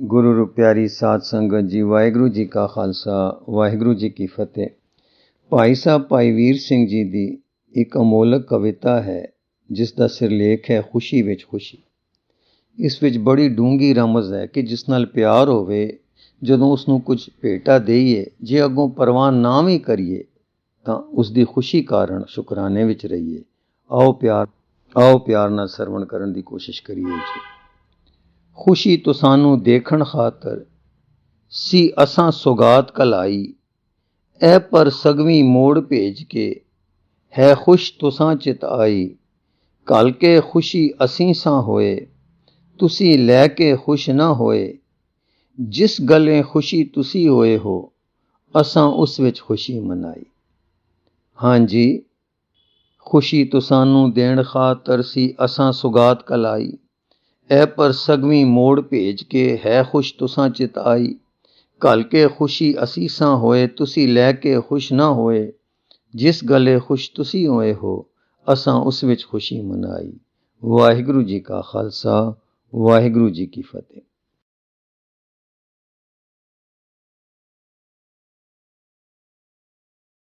ਗੁਰੂ ਰੂ ਪਿਆਰੀ ਸਾਧ ਸੰਗਤ ਜੀ, ਵਾਹਿਗੁਰੂ ਜੀ ਕਾ ਖਾਲਸਾ, ਵਾਹਿਗੁਰੂ ਜੀ ਕੀ ਫਤਿਹ। ਭਾਈ ਸਾਹਿਬ, ਭਾਈ ਵੀਰ ਸਿੰਘ ਜੀ ਦੀ ਇੱਕ ਅਮੋਲਕ ਕਵਿਤਾ ਹੈ, ਜਿਸ ਦਾ ਸਿਰਲੇਖ ਹੈ ਖੁਸ਼ੀ ਵਿੱਚ ਖੁਸ਼ੀ। ਇਸ ਵਿੱਚ ਬੜੀ ਡੂੰਗੀ ਰਮਜ਼ ਹੈ ਕਿ ਜਿਸ ਨਾਲ ਪਿਆਰ ਹੋਵੇ, ਜਦੋਂ ਉਸ ਨੂੰ ਕੁਝ ਭੇਟਾ ਦੇਈਏ, ਜੇ ਅੱਗੋਂ ਪਰਵਾਹ ਨਾ ਵੀ ਕਰੀਏ, ਤਾਂ ਉਸ ਦੀ ਖੁਸ਼ੀ ਕਾਰਨ ਸ਼ੁਕਰਾਨੇ ਵਿੱਚ ਰਹੀਏ। ਆਓ ਪਿਆਰ ਆਓ ਪਿਆਰ ਨਾਲ ਸਰਵਣ ਕਰਨ ਦੀ ਕੋਸ਼ਿਸ਼ ਕਰੀਏ ਜੀ। ਖੁਸ਼ੀ ਤੁਸਾਂ ਨੂੰ ਦੇਖਣ ਖਾਤਰ ਸੀ ਅਸਾਂ ਸੁਗਾਤ ਕਲਾਈ। ਐ ਪਰ ਸਗਵੀਂ ਮੋੜ ਭੇਜ ਕੇ ਹੈ ਖੁਸ਼ ਤੁਸਾਂ ਚਿਤ ਆਈ। ਕਲ ਕੇ ਖੁਸ਼ੀ ਅਸੀਂ ਸਾਂ ਹੋਏ, ਤੁਸੀਂ ਲੈ ਕੇ ਖੁਸ਼ ਨਾ ਹੋਏ। ਜਿਸ ਗੱਲੇ ਖੁਸ਼ੀ ਤੁਸੀਂ ਹੋਏ ਹੋ, ਅਸਾਂ ਉਸ ਵਿੱਚ ਖੁਸ਼ੀ ਮਨਾਈ। ਹਾਂਜੀ ਖੁਸ਼ੀ ਤੁਸਾਂ ਦੇਣ ਖਾਤਰ ਸੀ ਅਸਾਂ ਸੁਗਾਤ ਕਲਾਈ। ਐ ਪਰ ਸਗਵੀਂ ਮੋੜ ਭੇਜ ਕੇ ਹੈ ਖੁਸ਼ ਤੁਸਾਂ ਚਿਤ ਆਈ। ਘਲ ਕੇ ਖੁਸ਼ੀ ਅਸੀਂ ਸਾਂ ਹੋਏ, ਤੁਸੀਂ ਲੈ ਕੇ ਖੁਸ਼ ਨਾ ਹੋਏ। ਜਿਸ ਗਲੇ ਖੁਸ਼ ਤੁਸੀਂ ਹੋਏ ਹੋ, ਅਸਾਂ ਉਸ ਵਿੱਚ ਖੁਸ਼ੀ ਮਨਾਈ। ਵਾਹਿਗੁਰੂ ਜੀ ਕਾ ਖਾਲਸਾ, ਵਾਹਿਗੁਰੂ ਜੀ ਕੀ ਫਤਿਹ।